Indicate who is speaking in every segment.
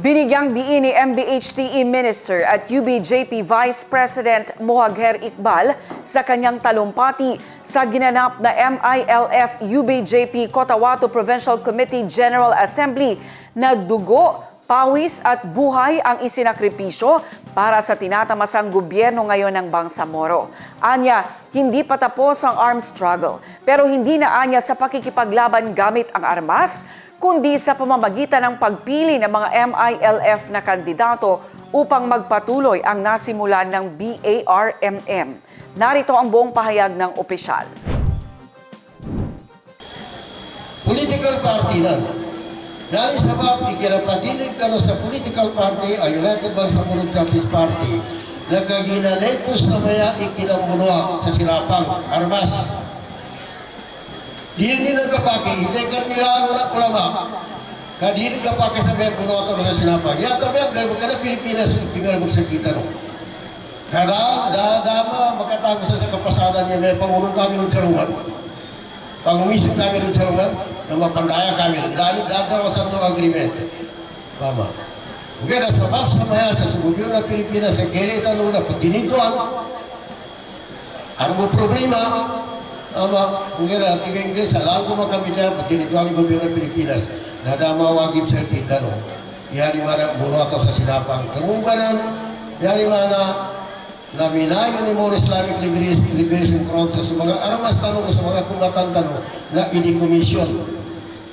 Speaker 1: Binigyang diin ni MBHTE Minister at UBJP Vice President Mohager Iqbal sa kanyang talumpati sa ginanap na MILF UBJP Cotabato Provincial Committee General Assembly na dugo, pawis at buhay ang isinakripisyo para sa tinatamasang gobyerno ngayon ng Bangsamoro. Anya, hindi pa tapos ang armed struggle pero hindi na anya sa pakikipaglaban gamit ang armas kundi sa pamamagitan ng pagpili ng mga MILF na kandidato upang magpatuloy ang nasimulan ng BARMM. Narito ang buong pahayag ng opisyal.
Speaker 2: political party na. Dari sebab ikirapatilig kano sa political party ay United Bangsamoro Justice Party na kagina lepos na maya ikinambunuha sa sirapang armas. Dili ni nagkapake, ijekat nila ang una ulama. Kadiri kapake sa may bunoto ng sinapang. Ya kami ang galbo kada Pilipinas pingal magsakita no. Kada da dama makatago sa sa kapasadan niya may pangulong kami ng karungan. Pangumisip kami ng sarungan, na mapandaya kami ng dani, dadawa sa no agreement. Tama. Kaya sa map sa maya sa sumubyo ng Pilipinas, sa kailan nung na patinituan, ano mo problema? Ama, kung kaya tiga Ingles, alam ko makamita, patinituan ng gobyerno ng Pilipinas, na damawagib sa kita, no? Yari mana bunoto sa sinapang. Kamunganan, yari mana na ni More Islamic Liberation, Front sa mga armas tanong sa mga kumatan tanong na ini-commission.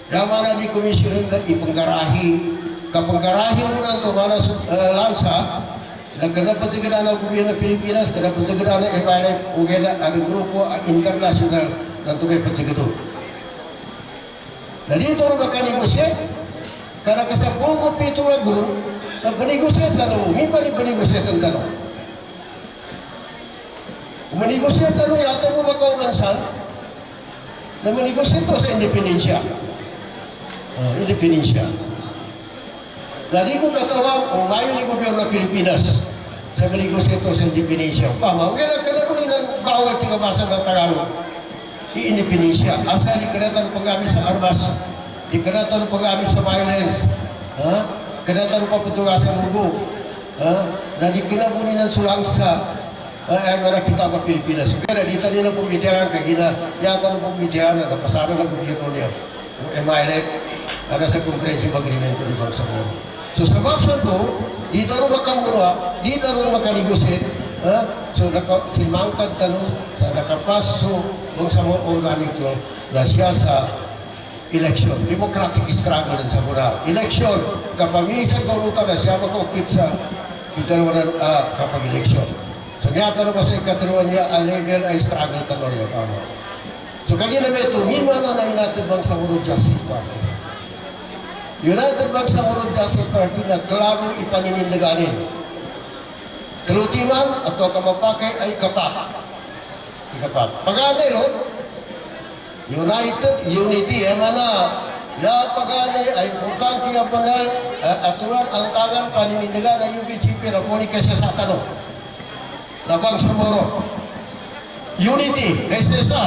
Speaker 2: Yaman na di-commission na ipanggarahi. Kapanggarahi mo na ito, mana uh, lansa, gana ng gobyerno ng Pilipinas, kanapan sa gana ng FNF, ugela ang grupo ang international na tumay pasigado. Na dito rin makanegosye, kada kasapong ko pito lagun, na panegosye tanong, hindi pa rin panegosye ang tanong. Manegosyo tanong yata mo makaumansan na manegosyo to sa independensya. Uh, independensya. Lali ko katawan o mayo ni gobyerno ng Pilipinas sa manegosyo to sa independensya. Pama, kaya nagkala ko rin ang bawal tingabasa ng Tagalog. I-independensya. Asa di kanatan ng paggamit sa armas. Di kanatan ng paggamit sa violence. Ha? Kanatan ng paputunga sa lugo. Ha? Na di kinabunin ng sulang sa ay mana kita Pilipinas. Kaya dito nila pumitiran kay gina yata ng pumitiran na napasara ng gobyerno niya. Yung MILF ada sa comprehensive agreement ni Bangsamoro. So sa to, dito rin makamura, dito rin makanigosit, ha? So naka, silmangkad tano sa nakapaso Bangsamoro organic law na siya sa election, democratic struggle din sa mura. Election, kapamili sa kaunutan na siya mag-ukit sa italawanan uh, kapag election. So niya tanong ko sa ikatuluan niya, a level ay struggle tanong niya. Paano? So kanya na ito, hindi mo na na United Bangsamoro Justice Party. United Bangsamoro Justice Party na klaro ipaninindiganin. Kalutiman at kamapakay ay kapat. Ikapat. Pagani, no? United, unity, eh mana, ya pagani ay importante ang panal, uh, aturan ang tangan paninindigan ng UBGP na puni kasi sa tanong. Labang Samoro. Unity, kaysa isa.